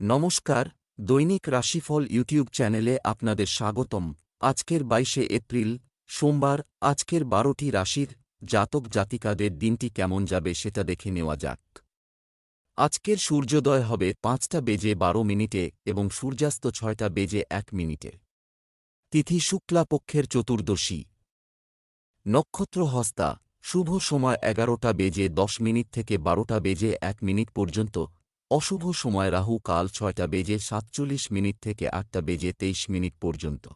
নমস্কার, দৈনিক রাশিফল ইউটিউব চ্যানেলে আপনাদের স্বাগতম। আজকের বাইশে এপ্রিল, সোমবার, আজকের বারোটি রাশির জাতক জাতিকাদের দিনটি কেমন যাবে সেটা দেখে নেওয়া যাক। আজকের সূর্যোদয় হবে পাঁচটা বেজে বারো মিনিটে এবং সূর্যাস্ত ছয়টা বেজে এক মিনিটে। তিথি শুক্লাপক্ষের চতুর্দশী। নক্ষত্র হস্তা, শুভ সময় এগারোটা বেজে দশ মিনিট থেকে বারোটা বেজে এক মিনিট পর্যন্ত অশুভ সময় রাহু কাল ছয়টা বেজে সাতচল্লিশ মিনিট থেকে আটটা বেজে তেইশ মিনিট পর্যন্ত।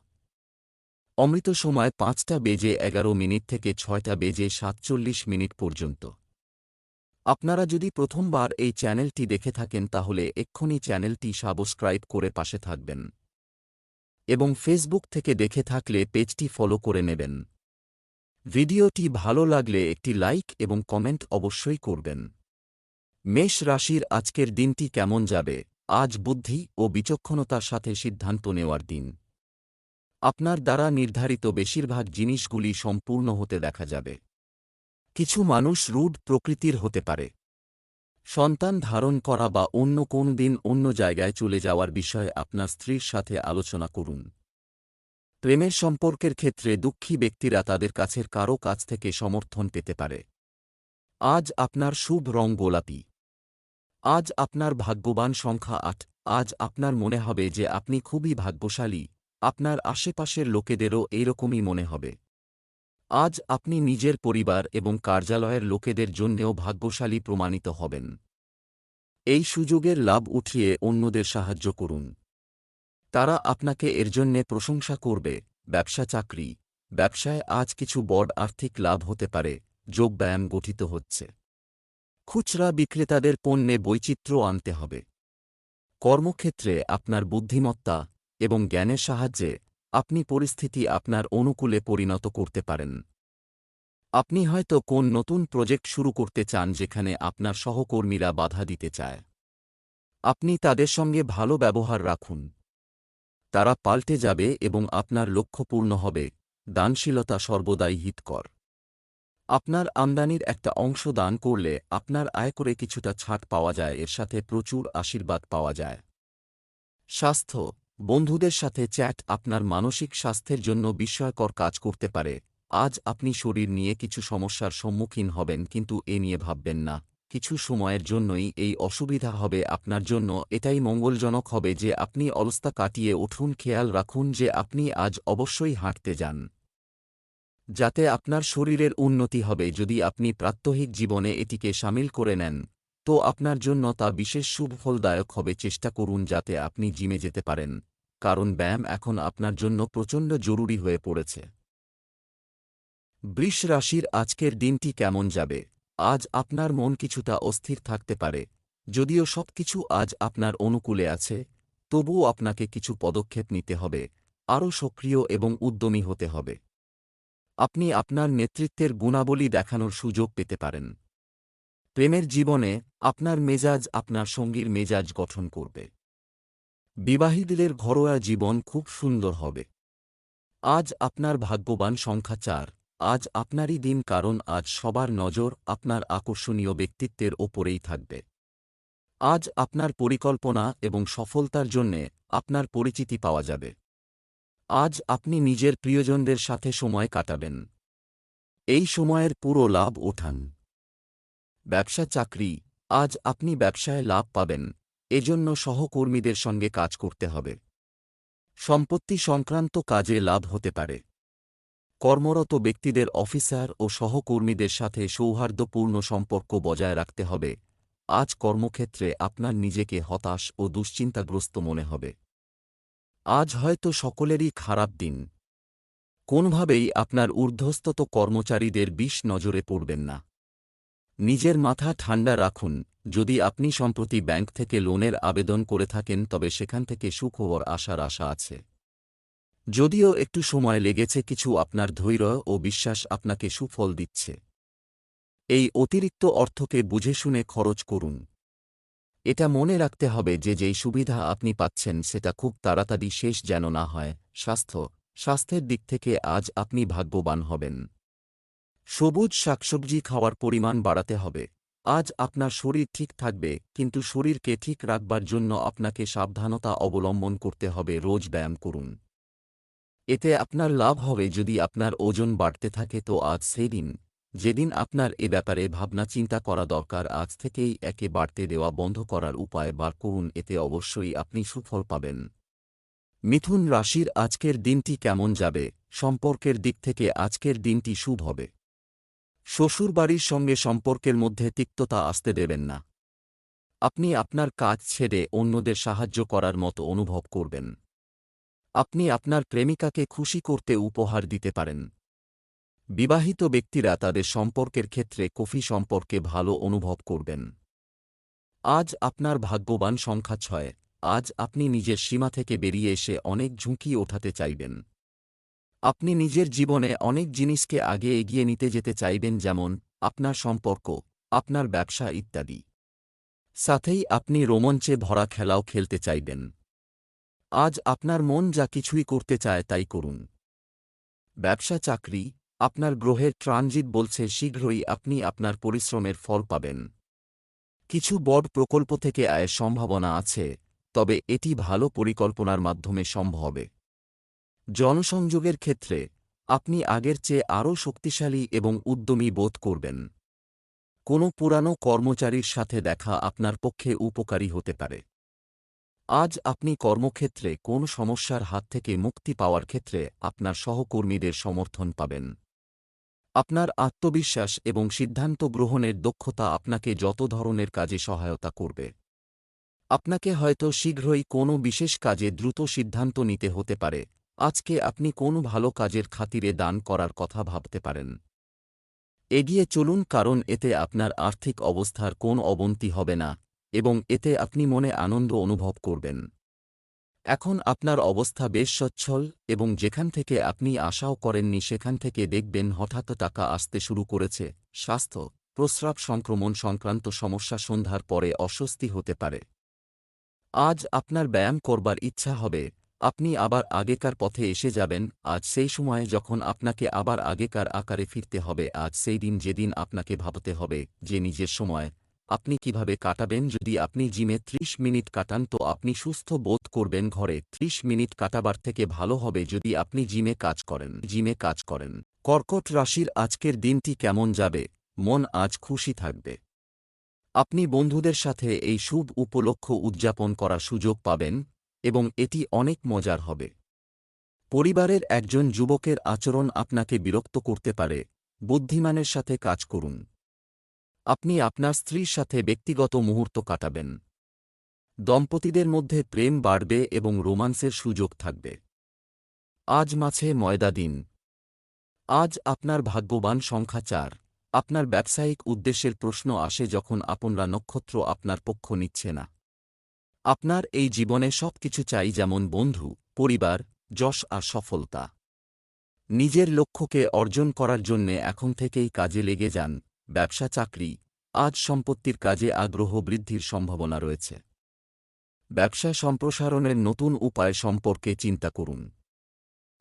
অমৃত সময় পাঁচটা বেজে এগারো মিনিট থেকে ছয়টা বেজে সাতচল্লিশ মিনিট পর্যন্ত। আপনারা যদি প্রথমবার এই চ্যানেলটি দেখে থাকেন তাহলে এক্ষুনি চ্যানেলটি সাবস্ক্রাইব করে পাশে থাকবেন। এবং ফেসবুক থেকে দেখে থাকলে পেজটি ফলো করে নেবেন। ভিডিওটি ভালো লাগলে একটি লাইক এবং কমেন্ট অবশ্যই করবেন। মেষ রাশির আজকের দিনটি কেমন যাবে? আজ বুদ্ধি ও বিচক্ষণতার সাথে সিদ্ধান্ত নেওয়ার দিন। আপনার দ্বারা নির্ধারিত বেশিরভাগ জিনিসগুলি সম্পূর্ণ হতে দেখা যাবে। কিছু মানুষ রুড প্রকৃতির হতে পারে। সন্তান ধারণ করা বা অন্য কোন দিন অন্য জায়গায় চলে যাওয়ার বিষয়ে আপনার স্ত্রীর সাথে আলোচনা করুন। প্রেমের সম্পর্কের ক্ষেত্রে দুঃখী ব্যক্তিরা তাদের কাছের কারও কাছ থেকে সমর্থন পেতে পারে। আজ আপনার শুভ রং গোলাপি। আজ আপনার ভাগ্যবান সংখ্যা আট। আজ আপনার মনে হবে যে আপনি খুবই ভাগ্যশালী। আপনার আশেপাশের লোকেদেরও এইরকমই মনে হবে। আজ আপনি নিজের পরিবার এবং কার্যালয়ের লোকেদের জন্যেও ভাগ্যশালী প্রমাণিত হবেন। এই সুযোগের লাভ উঠিয়ে অন্যদের সাহায্য করুন। তারা আপনাকে এর জন্যে প্রশংসা করবে। ব্যবসা চাকরি। ব্যবসায় আজ কিছু বড় আর্থিক লাভ হতে পারে। যোগব্যায়াম গঠিত হচ্ছে। খুচরা বিক্রেতাদের পণ্যে বৈচিত্র্য আনতে হবে। কর্মক্ষেত্রে আপনার বুদ্ধিমত্তা এবং জ্ঞানের সাহায্যে আপনি পরিস্থিতি আপনার অনুকূলে পরিণত করতে পারেন। আপনি হয়তো কোন নতুন প্রজেক্ট শুরু করতে চান যেখানে আপনার সহকর্মীরা বাধা দিতে চায়। আপনি তাদের সঙ্গে ভালো ব্যবহার রাখুন। তারা পাল্টে যাবে এবং আপনার লক্ষ্য পূর্ণ হবে, দানশীলতা সর্বদাই হিতকর। আপনার আমদানির একটা অংশ দান করলে আপনার আয় করে কিছুটা ছাড় পাওয়া যায়, এর সাথে প্রচুর আশীর্বাদ পাওয়া যায়। স্বাস্থ্য, বন্ধুদের সাথে চ্যাট আপনার মানসিক স্বাস্থ্যের জন্য বিস্ময়কর কাজ করতে পারে। আজ আপনি শরীর নিয়ে কিছু সমস্যার সম্মুখীন হবেন, কিন্তু এ নিয়ে ভাববেন না। কিছু সময়ের জন্যই এই অসুবিধা হবে আপনার জন্য। এটাই মঙ্গলজনক হবে যে আপনি অলস্তা কাটিয়ে উঠুন, খেয়াল রাখুন যে আপনি আজ অবশ্যই হাঁটতে যান। যাতে আপনার শরীরের উন্নতি হবে। যদি আপনি প্রাত্যহিক জীবনে এটিকে সামিল করে নেন, তো আপনার জন্য তা বিশেষ সুফলদায়ক হবে। চেষ্টা করুন যাতে আপনি জিমে যেতে পারেন, কারণ ব্যায়াম এখন আপনার জন্য প্রচণ্ড জরুরি হয়ে পড়েছে। বৃষ রাশির আজকের দিনটি কেমন যাবে? আজ আপনার মন কিছুটা অস্থির থাকতে পারে। যদিও সবকিছু আজ আপনার অনুকূলে আছে, তবুও আপনাকে কিছু পদক্ষেপ নিতে হবে। আরও সক্রিয় এবং উদ্যমী হতে হবে। আপনি আপনার নেতৃত্বের গুণাবলী দেখানোর সুযোগ পেতে পারেন। প্রেমের জীবনে আপনার মেজাজ আপনার সঙ্গীর মেজাজ গঠন করবে। বিবাহীদের ঘরোয়া জীবন খুব সুন্দর হবে। আজ আপনার ভাগ্যবান সংখ্যা চার, আজ আপনারই দিন কারণ আজ সবার নজর আপনার আকর্ষণীয় ব্যক্তিত্বের ওপরেই থাকবে। আজ আপনার পরিকল্পনা এবং সফলতার জন্যে আপনার পরিচিতি পাওয়া যাবে। আজ আপনি নিজের প্রিয়জনদের সাথে সময় কাটাবেন। এই সময়ের পুরো লাভ ওঠান। ব্যবসা চাকরি, আজ আপনি ব্যবসায় লাভ পাবেন, এজন্য সহকর্মীদের সঙ্গে কাজ করতে হবে। সম্পত্তি সংক্রান্ত কাজে লাভ হতে পারে। কর্মরত ব্যক্তিদের অফিসার ও সহকর্মীদের সাথে সৌহার্দ্যপূর্ণ সম্পর্ক বজায় রাখতে হবে। আজ কর্মক্ষেত্রে আপনার নিজেকে হতাশ ও দুশ্চিন্তাগ্রস্ত মনে হবে। আজ হয়তো সকলেরই খারাপ দিন। কোনভাবেই আপনার ঊর্ধ্বস্তত কর্মচারীদের বিষ নজরে পড়বেন না। নিজের মাথা ঠান্ডা রাখুন, যদি আপনি সম্প্রতি ব্যাংক থেকে লোনের আবেদন করে থাকেন, তবে সেখান থেকে সুখবর আসার আশা আছে। যদিও একটু সময় লেগেছে, কিছু আপনার ধৈর্য ও বিশ্বাস আপনাকে সুফল দিচ্ছে। এই অতিরিক্ত অর্থকে বুঝে শুনে খরচ করুন। এটা মনে রাখতে হবে যে যেই সুবিধা আপনি পাচ্ছেন সেটা খুব তাড়াতাড়ি শেষ যেন না হয়। স্বাস্থ্য, স্বাস্থ্যের দিক থেকে আজ আপনি ভাগ্যবান হবেন। সবুজ শাকসবজি খাওয়ার পরিমাণ বাড়াতে হবে। আজ আপনার শরীর ঠিক থাকবে, কিন্তু শরীরকে ঠিক রাখবার জন্য আপনাকে সাবধানতা অবলম্বন করতে হবে, রোজ ব্যায়াম করুন। এতে আপনার লাভ হবে যদি আপনার ওজন বাড়তে থাকে তো আজ সেই দিন। যেদিন আপনার এ ব্যাপারে ভাবনা চিন্তা করা দরকার, আজ থেকেই একে বাড়তে দেওয়া বন্ধ করার উপায় বার করুন, এতে অবশ্যই আপনি সুফল পাবেন। মিথুন রাশির আজকের দিনটি কেমন যাবে? সম্পর্কের দিক থেকে আজকের দিনটি শুভ হবে। শ্বশুরবাড়ির সঙ্গে সম্পর্কের মধ্যে তিক্ততা আসতে দেবেন না। আপনি আপনার কাজ ছেড়ে অন্যদের সাহায্য করার মতো অনুভব করবেন। আপনি আপনার প্রেমিকাকে খুশি করতে উপহার দিতে পারেন। বিবাহিত ব্যক্তিরা তাদের সম্পর্কের ক্ষেত্রে কফি সম্পর্কে ভালো অনুভব করবেন। আজ আপনার ভাগ্যবান সংখ্যা ছয়। আজ আপনি নিজের সীমা থেকে বেরিয়ে এসে অনেক ঝুঁকি ওঠাতে চাইবেন। আপনি নিজের জীবনে অনেক জিনিসকে আগে এগিয়ে নিতে যেতে চাইবেন যেমন, আপনার সম্পর্ক, আপনার ব্যবসা ইত্যাদি। সাথেই আপনি রোমঞ্চে ভরা খেলাও খেলতে চাইবেন। আজ আপনার মন যা কিছুই করতে চায় তাই করুন। ব্যবসা চাকরি আপনার গ্রহের ট্রানজিট বলছে, শীঘ্রই আপনি আপনার পরিশ্রমের ফল পাবেন। কিছু বড় প্রকল্প থেকে আয়ের সম্ভাবনা আছে, তবে এটি ভালো পরিকল্পনার মাধ্যমে সম্ভব হবে। জনসংযোগের ক্ষেত্রে, আপনি আগের চেয়ে আরও শক্তিশালী এবং উদ্যমী বোধ করবেন। কোনো পুরানো কর্মচারীর সাথে দেখা আপনার পক্ষে উপকারী হতে পারে। আজ আপনি কর্মক্ষেত্রে কোন সমস্যার হাত থেকে মুক্তি পাওয়ার ক্ষেত্রে আপনার সহকর্মীদের সমর্থন পাবেন। আপনার আত্মবিশ্বাস এবং সিদ্ধান্ত গ্রহণের দক্ষতা আপনাকে যত ধরনের কাজে সহায়তা করবে। আপনাকে হয়তো শীঘ্রই কোনো বিশেষ কাজে দ্রুত সিদ্ধান্ত নিতে হতে পারে। আজকে আপনি কোন ভালো কাজের খাতিরে দান করার কথা ভাবতে পারেন। এগিয়ে চলুন কারণ এতে আপনার আর্থিক অবস্থার কোন অবনতি হবে না এবং এতে আপনি মনে আনন্দ অনুভব করবেন। এখন আপনার অবস্থা বেশ সচ্ছল এবং যেখান থেকে আপনি আশাও করেননি সেখান থেকে দেখবেন হঠাৎ টাকা আসতে শুরু করেছে। স্বাস্থ্য, প্রস্রাব সংক্রমণ সংক্রান্ত সমস্যা সন্ধ্যার পরে অস্বস্তি হতে পারে। আজ আপনার ব্যায়াম করবার ইচ্ছা হবে, আপনি আবার আগেকার পথে এসে যাবেন, আজ সেই সময়ে যখন আপনাকে আবার আগেকার আকারে ফিরতে হবে, আজ সেই দিন যেদিন আপনাকে ভাবতে হবে যে নিজের সময় আপনি কীভাবে কাটাবেন? যদি আপনি জিমে ৩০ মিনিট কাটান, তো আপনি সুস্থ বোধ করবেন ঘরে। ৩০ মিনিট কাটাবার থেকে ভালো হবে যদি আপনি জিমে কাজ করেন। জিমে কাজ করেন। কর্কট রাশির আজকের দিনটি কেমন যাবে? মন আজ খুশি থাকবে। আপনি বন্ধুদের সাথে এই শুভ উপলক্ষ উদযাপন করার সুযোগ পাবেন এবং এটি অনেক মজার হবে। পরিবারের একজন যুবকের আচরণ আপনাকে বিরক্ত করতে পারে। বুদ্ধিমানের সাথে কাজ করুন। আপনি আপনার স্ত্রীর সাথে ব্যক্তিগত মুহূর্ত কাটাবেন। দম্পতিদের মধ্যে প্রেম বাড়বে এবং রোমান্সের সুযোগ থাকবে। আজ মাছে ময়দা দিন। আজ আপনার ভাগ্যবান সংখ্যা চার। আপনার ব্যবসায়িক উদ্দেশ্যের প্রশ্ন আসে যখন আপনরা নক্ষত্র আপনার পক্ষ নিচ্ছে না। আপনার এই জীবনে সব কিছু চাই যেমন বন্ধু, পরিবার, যশ আর সফলতা। নিজের লক্ষ্যকে অর্জন করার জন্যে এখন থেকেই কাজে লেগে যান। ব্যবসা চাকরি, আজ সম্পত্তির কাজে আগ্রহ বৃদ্ধির সম্ভাবনা রয়েছে। ব্যবসা সম্প্রসারণের নতুন উপায় সম্পর্কে চিন্তা করুন।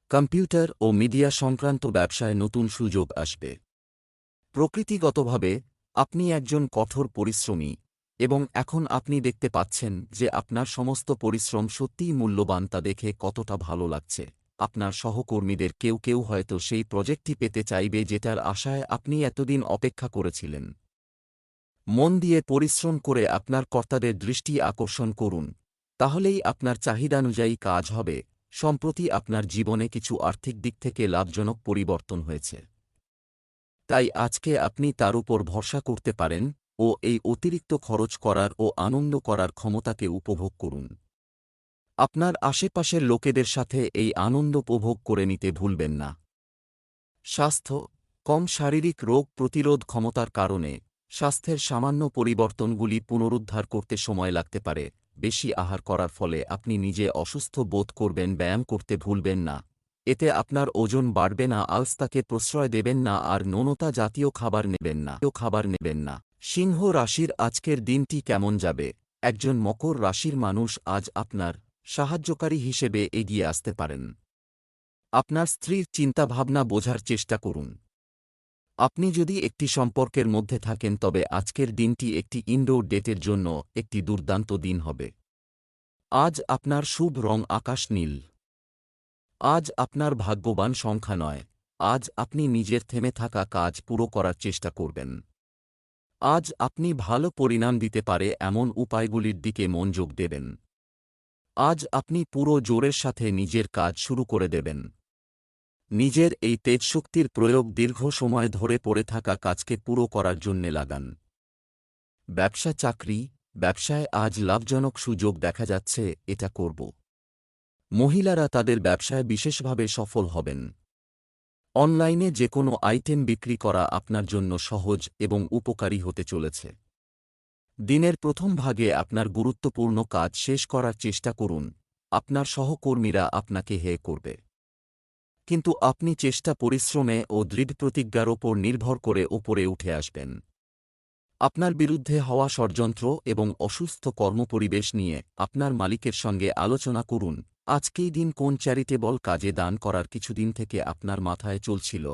কম্পিউটার ও মিডিয়া সংক্রান্ত ব্যবসায় নতুন সুযোগ আসবে। প্রকৃতিগতভাবে, আপনি একজন কঠোর পরিশ্রমী এবং এখন আপনি দেখতে পাচ্ছেন যে আপনার সমস্ত পরিশ্রম সত্যিই মূল্যবান তা দেখে কতটা ভালো লাগছে। আপনার সহকর্মীদের কেউ কেউ হয়তো সেই প্রজেক্টটি পেতে চাইবে যেটার আশায় আপনি এতদিন অপেক্ষা করেছিলেন। মন দিয়ে পরিশ্রম করে আপনার কর্তাদের দৃষ্টি আকর্ষণ করুন। তাহলেই আপনার চাহিদানুযায়ী কাজ হবে, সম্প্রতি আপনার জীবনে কিছু আর্থিক দিক থেকে লাভজনক পরিবর্তন হয়েছে। তাই আজকে আপনি তার উপর ভরসা করতে পারেন ও এই অতিরিক্ত খরচ করার ও আনন্দ করার ক্ষমতাকে উপভোগ করুন। আপনার আশেপাশের লোকেদের সাথে এই আনন্দ উপভোগ করে নিতে ভুলবেন না। স্বাস্থ্য, কম শারীরিক রোগ প্রতিরোধ ক্ষমতার কারণে স্বাস্থ্যের সামান্য পরিবর্তনগুলি পুনরুদ্ধার করতে সময় লাগতে পারে, বেশি আহার করার ফলে আপনি নিজে অসুস্থ বোধ করবেন, ব্যায়াম করতে ভুলবেন না। এতে আপনার ওজন বাড়বে না আলস্তাকে প্রশ্রয় দেবেন না আর ননতা জাতীয় খাবার নেবেন না। খাবার নেবেন না। সিংহ রাশির আজকের দিনটি কেমন যাবে? একজন মকর রাশির মানুষ আজ আপনার সাহায্যকারী হিসেবে এগিয়ে আসতে পারেন। আপনার স্ত্রীর চিন্তাভাবনা বোঝার চেষ্টা করুন। আপনি যদি একটি সম্পর্কের মধ্যে থাকেন, তবে আজকের দিনটি একটি ইনডোর ডেটের জন্য একটি দুর্দান্ত দিন হবে। আজ আপনার শুভ রং আকাশ নীল। আজ আপনার ভাগ্যবান সংখ্যা নয়। আজ আপনি নিজের থেমে থাকা কাজ পুরো করার চেষ্টা করবেন। আজ আপনি ভালো পরিণাম দিতে পারে এমন উপায়গুলির দিকে মনোযোগ দেবেন। আজ আপনি পুরো জোরের সাথে নিজের কাজ শুরু করে দেবেন। নিজের এই তেজশক্তির প্রয়োগ দীর্ঘ সময় ধরে পড়ে থাকা কাজকে পুরো করার জন্যে লাগান। ব্যবসা চাকরি, ব্যবসায় আজ লাভজনক সুযোগ দেখা যাচ্ছে, এটা করব। মহিলারা তাদের ব্যবসায় বিশেষভাবে সফল হবেন। অনলাইনে যে কোনো আইটেম বিক্রি করা আপনার জন্য সহজ এবং উপকারী হতে চলেছে। দিনের প্রথম ভাগে আপনার গুরুত্বপূর্ণ কাজ শেষ করার চেষ্টা করুন। আপনার সহকর্মীরা আপনাকে হে করবে। কিন্তু আপনি চেষ্টা পরিশ্রমে ও দৃঢ় প্রতিজ্ঞার ওপর নির্ভর করে ওপরে উঠে আসবেন। আপনার বিরুদ্ধে হওয়া ষড়যন্ত্র এবং অসুস্থ কর্মপরিবেশ নিয়ে আপনার মালিকের সঙ্গে আলোচনা করুন। আজকেই দিন কোন চ্যারিটেবল কাজে দান করার কিছুদিন থেকে আপনার মাথায় চলছিল।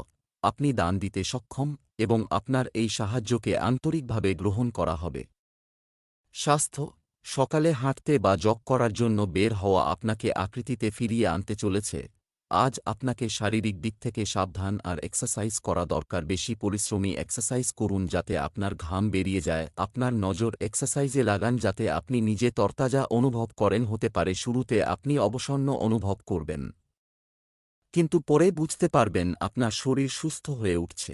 আপনি দান দিতে সক্ষম এবং আপনার এই সাহায্যকে আন্তরিকভাবে গ্রহণ করা হবে। স্বাস্থ্য, সকালে হাঁটতে বা জগ করার জন্য বের হওয়া আপনাকে আকৃতিতে ফিরিয়ে আনতে চলেছে। আজ আপনাকে শারীরিক দিক থেকে সাবধান আর এক্সারসাইজ করা দরকার। বেশি পরিশ্রমী এক্সারসাইজ করুন যাতে আপনার ঘাম বেরিয়ে যায়। আপনার নজর এক্সারসাইজে লাগান যাতে আপনি নিজে তরতাজা অনুভব করেন হতে পারে। শুরুতে আপনি অবসন্ন অনুভব করবেন। কিন্তু পরে বুঝতে পারবেন আপনার শরীর সুস্থ হয়ে উঠছে।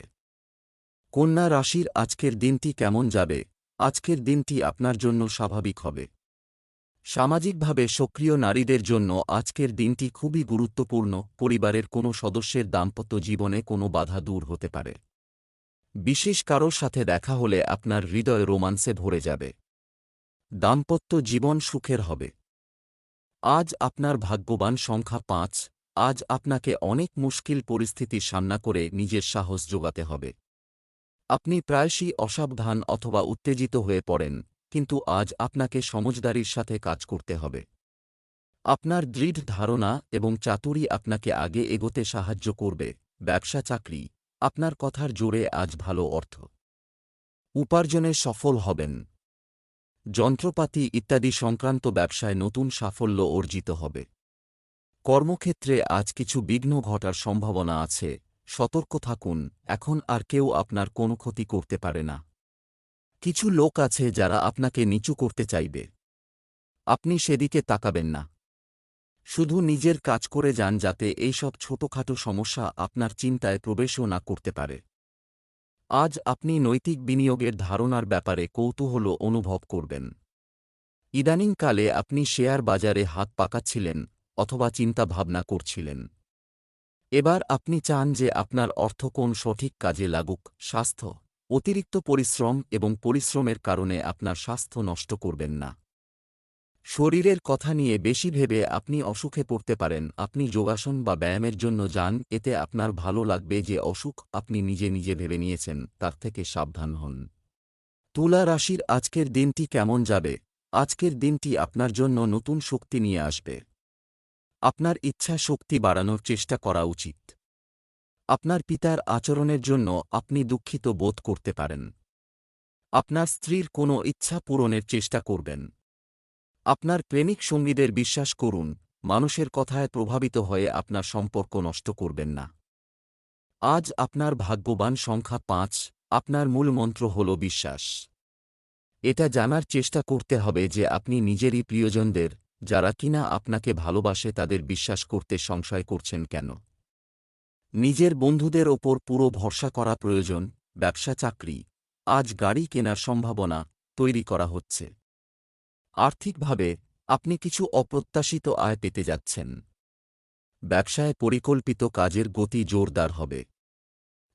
কন্যা রাশির আজকের দিনটি কেমন যাবে? আজকের দিনটি আপনার জন্য স্বাভাবিক হবে। সামাজিকভাবে সক্রিয় নারীদের জন্য আজকের দিনটি খুবই গুরুত্বপূর্ণ, পরিবারের কোনো সদস্যের দাম্পত্য জীবনে কোনো বাধা দূর হতে পারে। বিশেষ কারোর সাথে দেখা হলে আপনার হৃদয় রোমান্সে ভরে যাবে। দাম্পত্য জীবন সুখের হবে। আজ আপনার ভাগ্যবান সংখ্যা পাঁচ, আজ আপনাকে অনেক মুশকিল পরিস্থিতির সামনা করে নিজের সাহস যোগাতে হবে। আপনি প্রায়শই অসাবধান অথবা উত্তেজিত হয়ে পড়েন, কিন্তু আজ আপনাকে সমজদারির সাথে কাজ করতে হবে। আপনার দৃঢ় ধারণা এবং চাতুরি আপনাকে আগে এগোতে সাহায্য করবে, ব্যবসা চাকরি, আপনার কথার জোরে আজ ভালো অর্থ। উপার্জনে সফল হবেন। যন্ত্রপাতি ইত্যাদি সংক্রান্ত ব্যবসায় নতুন সাফল্য অর্জিত হবে। কর্মক্ষেত্রে আজ কিছু বিঘ্ন ঘটার সম্ভাবনা আছে সতর্ক থাকুন, এখন আর কেউ আপনার কোনো ক্ষতি করতে পারে না। কিছু লোক আছে যারা আপনাকে নিচু করতে চাইবে। আপনি সেদিকে তাকাবেন না। শুধু নিজের কাজ করে যান যাতে এইসব ছোটখাটো সমস্যা আপনার চিন্তায় প্রবেশও না করতে পারে। আজ আপনি নৈতিক বিনিয়োগের ধারণার ব্যাপারে কৌতূহল অনুভব করবেন। ইদানিংকালে আপনি শেয়ার বাজারে হাত পাকাচ্ছিলেন অথবা চিন্তা ভাবনা করছিলেন। এবার আপনি চান যে আপনার অর্থ কোন সঠিক কাজে লাগুক, স্বাস্থ্য, অতিরিক্ত পরিশ্রম এবং পরিশ্রমের কারণে আপনার স্বাস্থ্য নষ্ট করবেন না। শরীরের কথা নিয়ে বেশি ভেবে আপনি অসুখে পড়তে পারেন, আপনি যোগাসন বা ব্যায়ামের জন্য যান, এতে আপনার ভালো লাগবে যে অসুখ আপনি নিজে নিজে ভেবে নিয়েছেন, তার থেকে সাবধান হন। তুলা রাশির আজকের দিনটি কেমন যাবে? আজকের দিনটি আপনার জন্য নতুন শক্তি নিয়ে আসবে। আপনার ইচ্ছা শক্তি বাড়ানোর চেষ্টা করা উচিত। আপনার পিতার আচরণের জন্য আপনি দুঃখিত বোধ করতে পারেন। আপনার স্ত্রীর কোনো ইচ্ছা পূরণের চেষ্টা করবেন। আপনার প্রেমিক সঙ্গীদের বিশ্বাস করুন, মানুষের কথায় প্রভাবিত হয়ে আপনার সম্পর্ক নষ্ট করবেন না। আজ আপনার ভাগ্যবান সংখ্যা পাঁচ, আপনার মূল মন্ত্র হল বিশ্বাস। এটা জানার চেষ্টা করতে হবে যে আপনি নিজেরই প্রিয়জনদের যারা কিনা আপনাকে ভালোবাসে তাদের বিশ্বাস করতে সংশয় করছেন কেন? নিজের বন্ধুদের ওপর পুরো ভরসা করা প্রয়োজন, ব্যবসা চাকরি, আজ গাড়ি কেনার সম্ভাবনা তৈরি করা হচ্ছে। আর্থিকভাবে আপনি কিছু অপ্রত্যাশিত আয় পেতে যাচ্ছেন। ব্যবসায় পরিকল্পিত কাজের গতি জোরদার হবে।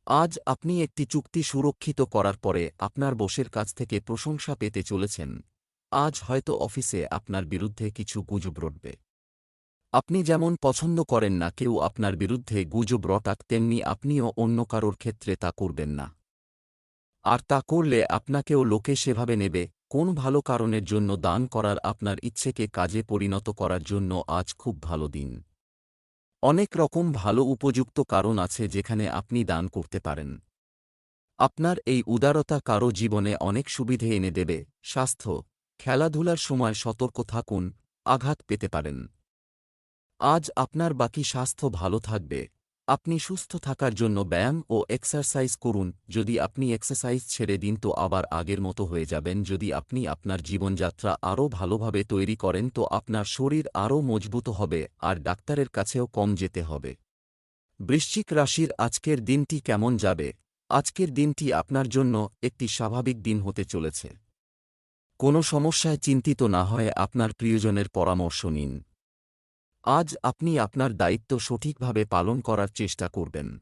আজ আপনি একটি চুক্তি সুরক্ষিত করার পরে আপনার বসের কাছ থেকে প্রশংসা পেতে চলেছেন। আজ হয়তো অফিসে আপনার বিরুদ্ধে কিছু গুজব রটবে। আপনি যেমন পছন্দ করেন না, কেউ আপনার বিরুদ্ধে গুজব রটাক, তেমনি আপনিও অন্য কারোর ক্ষেত্রে তা করবেন না। আর তা করলে আপনাকেও লোকে সেভাবে নেবে, কোন ভালো কারণের জন্য দান করার আপনার ইচ্ছেকে কাজে পরিণত করার জন্য আজ খুব ভালো দিন। অনেক রকম ভালো উপযুক্ত কারণ আছে যেখানে আপনি দান করতে পারেন। আপনার এই উদারতা কারও জীবনে অনেক সুবিধে এনে দেবে, স্বাস্থ্য খেলাধুলার সময় সতর্ক থাকুন, আঘাত পেতে পারেন। আজ আপনার বাকি স্বাস্থ্য ভালো থাকবে। আপনি সুস্থ থাকার জন্য ব্যায়াম ও এক্সারসাইজ করুন। যদি আপনি এক্সারসাইজ ছেড়ে দিন তো আবার আগের মতো হয়ে যাবেন। যদি আপনি আপনার জীবনযাত্রা আরও ভালোভাবে তৈরি করেন তো আপনার শরীর আরও মজবুত হবে আর ডাক্তারের কাছেও কম যেতে হবে। বৃশ্চিক রাশির আজকের দিনটি কেমন যাবে? আজকের দিনটি আপনার জন্য একটি স্বাভাবিক দিন হতে চলেছে। কোনো সমস্যায় চিন্তিত না হয়ে আপনার প্রিয়জনের পরামর্শ নিন। আজ আপনি আপনার দায়িত্ব সঠিকভাবে পালন করার চেষ্টা করবেন।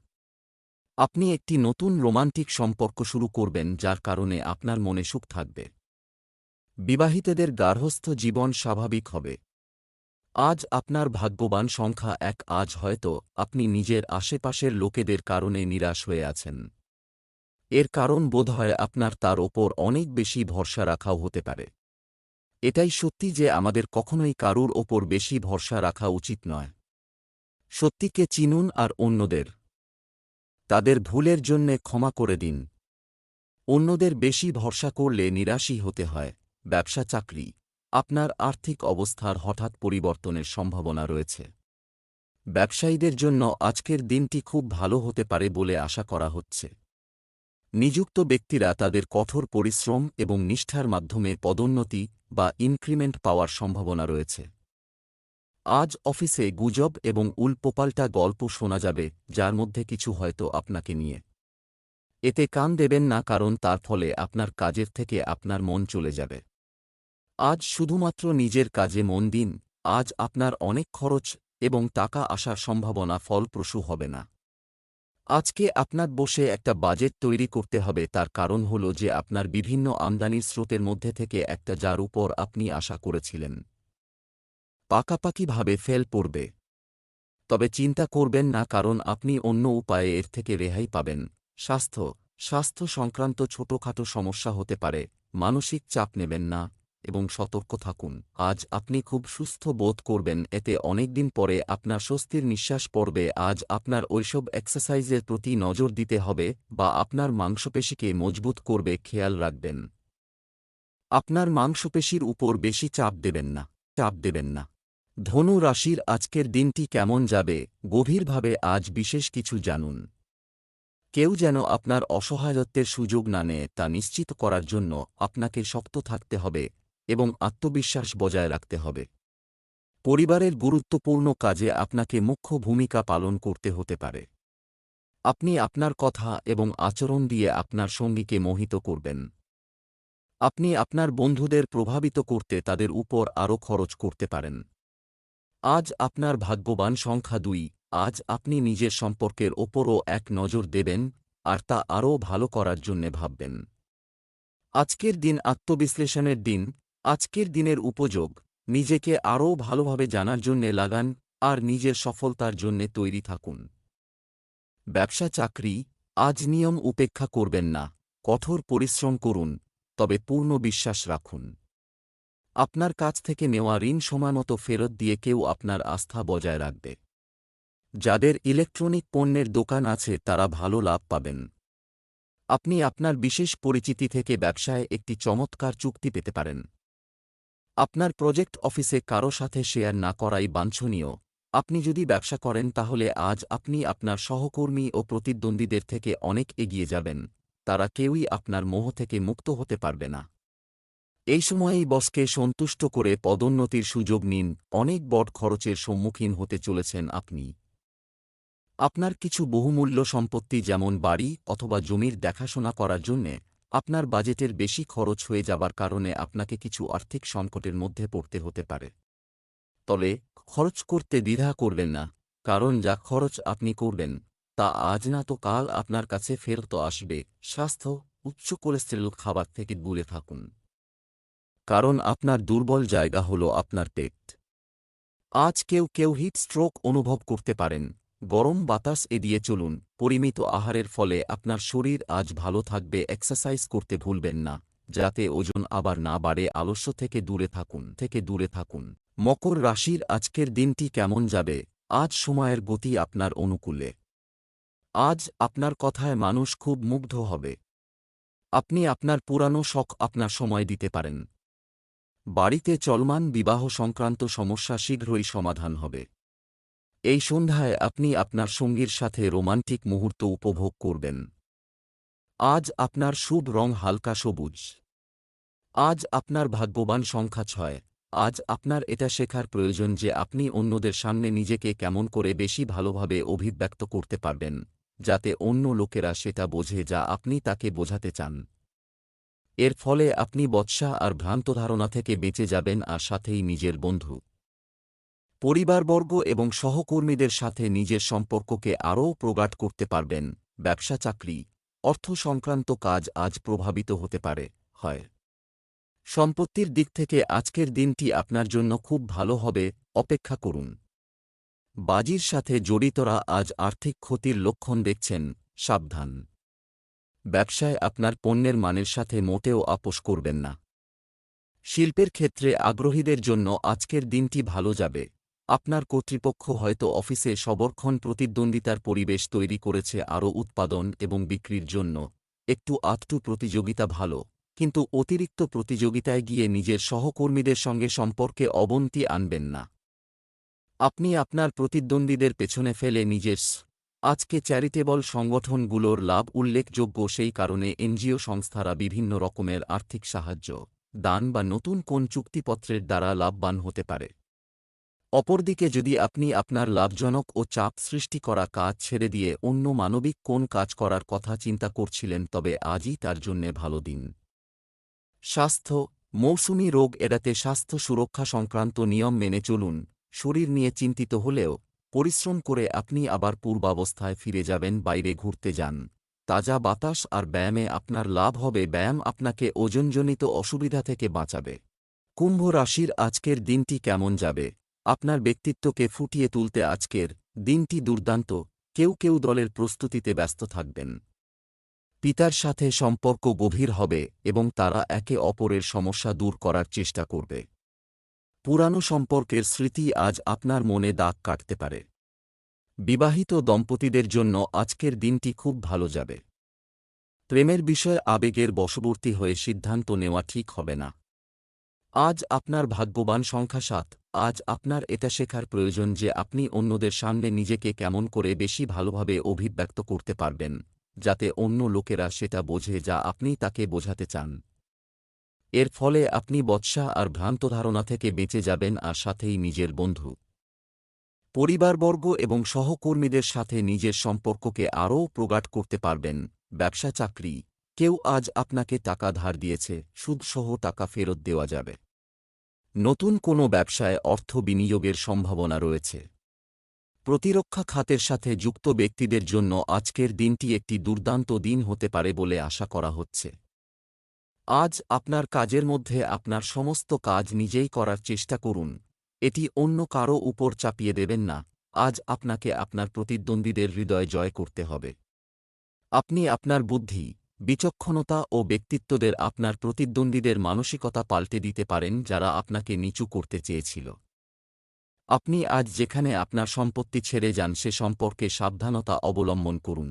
আপনি একটি নতুন রোমান্টিক সম্পর্ক শুরু করবেন যার কারণে আপনার মনে সুখ থাকবে। বিবাহিতদের গার্হস্থ্য জীবন স্বাভাবিক হবে। আজ আপনার ভাগ্যবান সংখ্যা এক, আজ হয়তো আপনি নিজের আশেপাশের লোকেদের কারণে নিরাশ হয়ে আছেন। এর কারণ বোধহয় আপনার তার ওপর অনেক বেশি ভরসা রাখাও হতে পারে। এটাই সত্যি যে আমাদের কখনোই কারুর ওপর বেশি ভরসা রাখা উচিত নয়। সত্যিকে চিনুন আর অন্যদের। তাদের ভুলের জন্যে ক্ষমা করে দিন। অন্যদের বেশি ভরসা করলে নিরাশই হতে হয়। ব্যবসা চাকরি। আপনার আর্থিক অবস্থার হঠাৎ পরিবর্তনের সম্ভাবনা রয়েছে। ব্যবসায়ীদের জন্য আজকের দিনটি খুব ভালো হতে পারে বলে আশা করা হচ্ছে। নিযুক্ত ব্যক্তিরা তাদের কঠোর পরিশ্রম এবং নিষ্ঠার মাধ্যমে পদোন্নতি বা ইনক্রিমেন্ট পাওয়ার সম্ভাবনা রয়েছে। আজ অফিসে গুজব এবং উল্পোপাল্টা গল্প শোনা যাবে, যার মধ্যে কিছু হয়তো আপনাকে নিয়ে। এতে কান দেবেন না, কারণ তার ফলে আপনার কাজের থেকে আপনার মন চলে যাবে। আজ শুধুমাত্র নিজের কাজে মন দিন, আজ আপনার অনেক খরচ এবং টাকা আসার সম্ভাবনা ফলপ্রসূ হবে না। আজকে আপনার বসে একটা বাজেট তৈরি করতে হবে, তার কারণ হল যে আপনার বিভিন্ন আমদানির স্রোতের মধ্যে থেকে একটা যার উপর আপনি আশা করেছিলেন। পাকাপাকিভাবে ফেল পড়বে। তবে চিন্তা করবেন না, কারণ আপনি অন্য উপায়ে এর থেকে রেহাই পাবেন। স্বাস্থ্য স্বাস্থ্য সংক্রান্ত ছোটখাটো সমস্যা হতে পারে, মানসিক চাপ নেবেন না। এবং সতর্ক থাকুন। আজ আপনি খুব সুস্থ বোধ করবেন, এতে অনেকদিন পরে আপনার স্বস্তির নিঃশ্বাস পড়বে, আজ আপনার ওইসব এক্সারসাইজের প্রতি নজর দিতে হবে বা আপনার মাংসপেশিকে মজবুত করবে, খেয়াল রাখবেন। আপনার মাংসপেশির উপর বেশি চাপ দেবেন না, চাপ দেবেন না। ধনু রাশির আজকের দিনটি কেমন যাবে, গভীরভাবে আজ বিশেষ কিছু জানুন। কেউ যেন আপনার অসহায়ত্বের সুযোগ না নেয়, তা নিশ্চিত করার জন্য আপনাকে শক্ত থাকতে হবে এবং আত্মবিশ্বাস বজায় রাখতে হবে। পরিবারের গুরুত্বপূর্ণ কাজে আপনাকে মুখ্য ভূমিকা পালন করতে হতে পারে। আপনি আপনার কথা এবং আচরণ দিয়ে আপনার সঙ্গীকে মোহিত করবেন। আপনি আপনার বন্ধুদের প্রভাবিত করতে তাদের উপর আরও খরচ করতে পারেন। আজ আপনার ভাগ্যবান সংখ্যা দুই, আজ আপনি নিজের সম্পর্কের ওপরও এক নজর দেবেন, আর তা আরও ভালো করার জন্যে ভাববেন। আজকের দিন আত্মবিশ্লেষণের দিন আজকের দিনের উপযোগ, নিজেকে আরও ভালোভাবে জানার জন্যে লাগান আর নিজের সফলতার জন্যে তৈরি থাকুন। ব্যবসা চাকরি, আজ নিয়ম উপেক্ষা করবেন না, কঠোর পরিশ্রম করুন, তবে পূর্ণ বিশ্বাস রাখুন। আপনার কাছ থেকে নেওয়া ঋণ সময়মতো ফেরত দিয়ে কেউ আপনার আস্থা বজায় রাখবে। যাদের ইলেকট্রনিক পণ্যের দোকান আছে তারা ভালো লাভ পাবেন। আপনি আপনার বিশেষ পরিচিতি থেকে ব্যবসায় একটি চমৎকার চুক্তি পেতে পারেন। আপনার প্রজেক্ট অফিসে কারও সাথে শেয়ার না করাই বাঞ্ছনীয়। আপনি যদি ব্যবসা করেন তাহলে আজ আপনি আপনার সহকর্মী ও প্রতিদ্বন্দ্বীদের থেকে অনেক এগিয়ে যাবেন। তারা কেউই আপনার মোহ থেকে মুক্ত হতে পারবে না। এই সময়েই বসকে সন্তুষ্ট করে পদোন্নতির সুযোগ নিন। অনেক বড় খরচের সম্মুখীন হতে চলেছেন আপনি। আপনার কিছু বহুমূল্য সম্পত্তি যেমন বাড়ি অথবা জমির দেখাশোনা করার জন্যে আপনার বাজেটের বেশি খরচ হয়ে যাবার কারণে আপনাকে কিছু আর্থিক সংকটের মধ্যে পড়তে হতে পারে। তবে, খরচ করতে দ্বিধা করবেন না, কারণ যা খরচ আপনি করবেন, তা আজ না তো কাল আপনার কাছে ফেরত আসবে। স্বাস্থ্য, উচ্চ কোলেস্টেরল খাবার থেকে দূরে থাকুন। কারণ আপনার দুর্বল জায়গা হল আপনার পেট। আজ কেউ কেউ হিট স্ট্রোক অনুভব করতে পারেন। গরম বাতাস এড়িয়ে চলুন, পরিমিত আহারের ফলে আপনার শরীর আজ ভালো থাকবে এক্সারসাইজ করতে ভুলবেন না, যাতে ওজন আবার না বাড়ে, আলস্য থেকে দূরে থাকুন, থেকে দূরে থাকুন। মকর রাশির আজকের দিনটি কেমন যাবে? আজ সময়ের গতি আপনার অনুকূলে। আজ আপনার কথায় মানুষ খুব মুগ্ধ হবে। আপনি আপনার পুরানো শখ আপনার সময় দিতে পারেন। বাড়িতে চলমান বিবাহ সংক্রান্ত সমস্যা শীঘ্রই সমাধান হবে। এই সন্ধ্যায় আপনি আপনার সঙ্গীর সাথে রোমান্টিক মুহূর্ত উপভোগ করবেন। আজ আপনার শুভ রং হালকা সবুজ। আজ আপনার ভাগ্যবান সংখ্যা ছয়। আজ আপনার এটা শেখার প্রয়োজন যে আপনি অন্যদের সামনে নিজেকে কেমন করে বেশি ভালোভাবে অভিব্যক্ত করতে পারবেন, যাতে অন্য লোকেরা সেটা বোঝে যা আপনি তাকে বোঝাতে চান। এর ফলে আপনি বৎসা আর ভ্রান্ত ধারণা থেকে বেঁচে যাবেন আর সাথেই নিজের বন্ধু। পরিবারবর্গ এবং সহকর্মীদের সাথে নিজের সম্পর্ককে আরও প্রগাঢ় করতে পারবেন, ব্যবসা চাকরি, অর্থ সংক্রান্ত কাজ আজ প্রভাবিত হতে পারে, হয়। সম্পত্তির দিক থেকে আজকের দিনটি আপনার জন্য খুব ভালো হবে, অপেক্ষা করুন। বাজির সাথে জড়িতরা আজ আর্থিক ক্ষতির লক্ষণ দেখছেন, সাবধান। ব্যবসায় আপনার পণ্যের মানের সাথে মোটেও আপোষ করবেন না। শিল্পের ক্ষেত্রে আগ্রহীদের জন্য আজকের দিনটি ভালো যাবে। আপনার কর্তৃপক্ষ হয়তো অফিসে সবরক্ষণ প্রতিদ্বন্দ্বিতার পরিবেশ তৈরি করেছে আরও উৎপাদন এবং বিক্রির জন্য। একটু আটটু প্রতিযোগিতা ভালো, কিন্তু অতিরিক্ত প্রতিযোগিতায় গিয়ে নিজের সহকর্মীদের সঙ্গে সম্পর্কে অবনতি আনবেন না। আপনি আপনার প্রতিদ্বন্দ্বীদের পেছনে ফেলে নিজের আজকে চ্যারিটেবল সংগঠনগুলোর লাভ উল্লেখযোগ্য সেই কারণে এনজিও সংস্থারা বিভিন্ন রকমের আর্থিক সাহায্য, দান বা নতুন কোন চুক্তিপত্রের দ্বারা লাভবান হতে পারে। অপরদিকে যদি আপনি আপনার লাভজনক ও চাপ সৃষ্টি করা কাজ ছেড়ে দিয়ে অন্য মানবিক কোন কাজ করার কথা চিন্তা করছিলেন, তবে আজই তার জন্যে ভালো দিন। স্বাস্থ্য, মৌসুমী রোগ এড়াতে স্বাস্থ্য সুরক্ষা সংক্রান্ত নিয়ম মেনে চলুন। শরীর নিয়ে চিন্তিত হলেও পরিশ্রম করে আপনি আবার পূর্বাবস্থায় ফিরে যাবেন, বাইরে ঘুরতে যান। তাজা বাতাস আর ব্যায়ামে আপনার লাভ হবে, ব্যায়াম আপনাকে ওজনজনিত অসুবিধা থেকে বাঁচাবে। কুম্ভ রাশির আজকের দিনটি কেমন যাবে? আপনার ব্যক্তিত্বকে ফুটিয়ে তুলতে আজকের দিনটি দুর্দান্ত। কেউ কেউ দলের প্রস্তুতিতে ব্যস্ত থাকবেন। পিতার সাথে সম্পর্ক গভীর হবে এবং তারা একে অপরের সমস্যা দূর করার চেষ্টা করবে। পুরানো সম্পর্কের স্মৃতি আজ আপনার মনে দাগ কাটতে পারে। বিবাহিত দম্পতিদের জন্য আজকের দিনটি খুব ভালো যাবে। প্রেমের বিষয়ে আবেগের বশবর্তী হয়ে সিদ্ধান্ত নেওয়া ঠিক হবে না। আজ আপনার ভাগ্যবান সংখ্যা সাত। আজ আপনার এটা শেখার প্রয়োজন যে আপনি অন্যদের সামনে নিজেকে কেমন করে বেশি ভালোভাবে অভিব্যক্ত করতে পারবেন, যাতে অন্য লোকেরা সেটা বোঝে যা আপনি তাকে বোঝাতে চান। এর ফলে আপনি বৎসা আর ভ্রান্ত ধারণা থেকে বেঁচে যাবেন আর সাথেই নিজের বন্ধু। পরিবারবর্গ এবং সহকর্মীদের সাথে নিজের সম্পর্ককে আরও প্রগাট করতে পারবেন। ব্যবসা চাকরি। কেউ আজ আপনাকে টাকা ধার দিয়েছে, সুদসহ টাকা ফেরত দেওয়া যাবে। নতুন কোনো ব্যবসায় অর্থ বিনিয়োগের সম্ভাবনা রয়েছে। প্রতিরক্ষা খাতের সাথে যুক্ত ব্যক্তিদের জন্য আজকের দিনটি একটি দুর্দান্ত দিন হতে পারে বলে আশা করা হচ্ছে। আজ আপনার কাজের মধ্যে আপনার সমস্ত কাজ নিজেই করার চেষ্টা করুন। এটি অন্য কারও উপর চাপিয়ে দেবেন না। আজ আপনাকে আপনার প্রতিদ্বন্দ্বীদের হৃদয় জয় করতে হবে। আপনি আপনার বুদ্ধি বিচক্ষণতা ও ব্যক্তিত্বদের আপনার প্রতিদ্বন্দ্বীদের মানসিকতা পাল্টে দিতে পারেন যারা আপনাকে নিচু করতে চেয়েছিল। আপনি আজ যেখানে আপনার সম্পত্তি ছেড়ে যান সে সম্পর্কে সাবধানতা অবলম্বন করুন।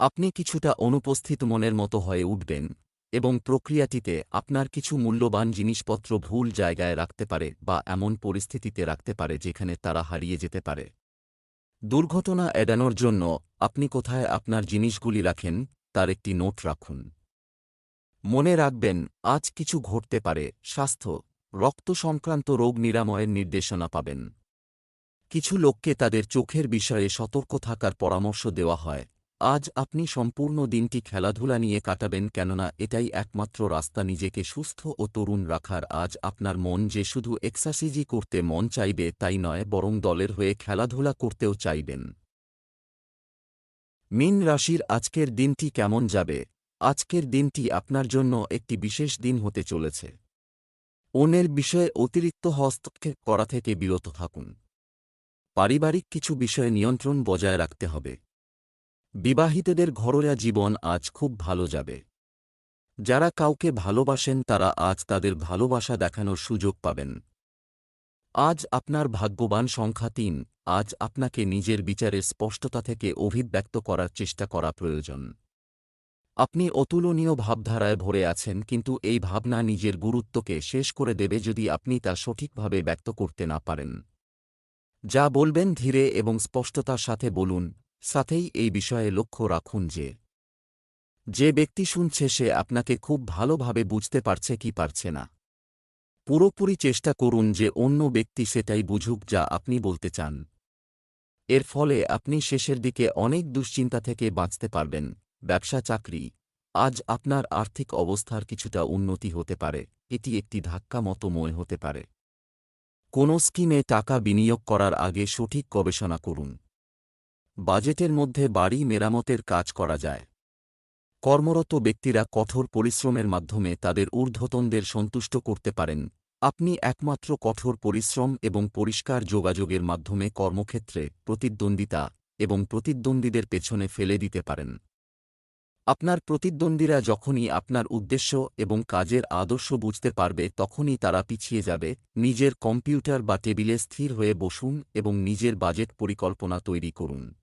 আপনি কিছুটা অনুপস্থিত মনের মতো হয়ে উঠবেন এবং প্রক্রিয়াটিতে আপনার কিছু মূল্যবান জিনিসপত্র ভুল জায়গায় রাখতে পারে বা এমন পরিস্থিতিতে রাখতে পারে যেখানে তারা হারিয়ে যেতে পারে। দুর্ঘটনা এড়ানোর জন্য আপনি কোথায় আপনার জিনিসগুলি রাখেন তার একটি নোট রাখুন। মনে রাখবেন, আজ কিছু ঘটতে পারে, স্বাস্থ্য, রক্ত সংক্রান্ত রোগ নিরাময়ের নির্দেশনা পাবেন। কিছু লোককে তাদের চোখের বিষয়ে সতর্ক থাকার পরামর্শ দেওয়া হয়। আজ আপনি সম্পূর্ণ দিনটি খেলাধুলা নিয়ে কাটাবেন কেননা এটাই একমাত্র রাস্তা নিজেকে সুস্থ ও তরুণ রাখার। আজ আপনার মন যে শুধু এক্সারসাইজই করতে মন চাইবে তাই নয়, বরং দলের হয়ে খেলাধুলা করতেও চাইবেন। মিন রাশির আজকের দিনটি কেমন যাবে? আজকের দিনটি আপনার জন্য একটি বিশেষ দিন হতে চলেছে। অন্যের বিষয়ে অতিরিক্ত হস্তক্ষেপ করা থেকে বিরত থাকুন। পারিবারিক কিছু বিষয়ে নিয়ন্ত্রণ বজায় রাখতে হবে। বিবাহিতদের ঘরোয়া জীবন আজ খুব ভালো যাবে। যারা কাউকে ভালোবাসেন তারা আজ তাদের ভালোবাসা দেখানোর সুযোগ পাবেন। আজ আপনার ভাগ্যবান সংখ্যা তিন। আজ আপনাকে নিজের বিচারের স্পষ্টতা থেকে অভিব্যক্ত করার চেষ্টা করা প্রয়োজন। আপনি অতুলনীয় ভাবধারায় ভরে আছেন, কিন্তু এই ভাবনা নিজের গুরুত্বকে শেষ করে দেবে যদি আপনি তা সঠিকভাবে ব্যক্ত করতে না পারেন। যা বলবেন ধীরে এবং স্পষ্টতার সাথে বলুন, সাথেই এই বিষয়ে লক্ষ্য রাখুন যে যে ব্যক্তি শুনছে সে আপনাকে খুব ভালোভাবে বুঝতে পারছে কি পারছে না। পুরোপুরি চেষ্টা করুন যে অন্য ব্যক্তি সেটাই বুঝুক যা আপনি বলতে চান। এর ফলে আপনি শেষের দিকে অনেক দুশ্চিন্তা থেকে বাঁচতে পারবেন। ব্যবসা, চাকরি। আজ আপনার আর্থিক অবস্থার কিছুটা উন্নতি হতে পারে। এটি একটি ধাক্কা মতো মনে হতে পারে। কোনো স্কিমে টাকা বিনিয়োগ করার আগে সঠিক গবেষণা করুন। বাজেটের মধ্যে বাড়ি মেরামতের কাজ করা যায়। কর্মরত ব্যক্তিরা কঠোর পরিশ্রমের মাধ্যমে তাদের ঊর্ধ্বতনদের সন্তুষ্ট করতে পারেন। আপনি একমাত্র কঠোর পরিশ্রম এবং পরিষ্কার যোগাযোগের মাধ্যমে কর্মক্ষেত্রে প্রতিদ্বন্দ্বিতা এবং প্রতিদ্বন্দ্বীদের পেছনে ফেলে দিতে পারেন। আপনার প্রতিদ্বন্দ্বীরা যখনই আপনার উদ্দেশ্য এবং কাজের আদর্শ বুঝতে পারবে, তখনই তারা পিছিয়ে যাবে। নিজের কম্পিউটার বা টেবিলে স্থির হয়ে বসুন এবং নিজের বাজেট পরিকল্পনা তৈরি করুন।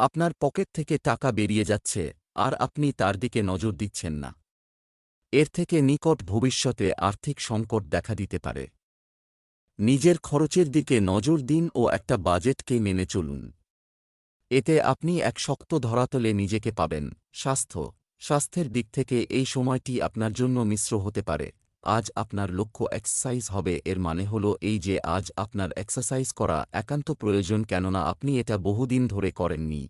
আপনার পকেট থেকে টাকা বেরিয়ে যাচ্ছে, আর আপনি তার দিকে নজর দিচ্ছেন না। এর থেকে নিকট ভবিষ্যতে আর্থিক সংকট দেখা দিতে পারে। নিজের খরচের দিকে নজর দিন ও একটা বাজেটকে মেনে চলুন। এতে আপনি এক শক্ত ধরাতলে নিজেকে পাবেন। স্বাস্থ্য। স্বাস্থ্যের দিক থেকে এই সময়টি আপনার জন্য মিশ্র হতে পারে। আজ আপনার লক্ষ্য এক্সারসাইজ হবে। এর মানে হল এই যে আজ আপনার এক্সারসাইজ করা একান্ত প্রয়োজন কেননা আপনি এটা বহুদিন ধরে করেননি।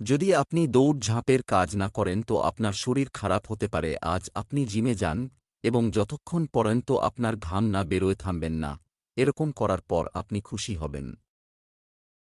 যদি আপনি দৌড় ঝাঁপের কাজ না করেন তো আপনার শরীর খারাপ হতে পারে, আজ আপনি জিমে যান এবং যতক্ষণ পর্যন্ত আপনার ঘাম না বেরোয় থামবেন না। এরকম করার পর আপনি খুশি হবেন।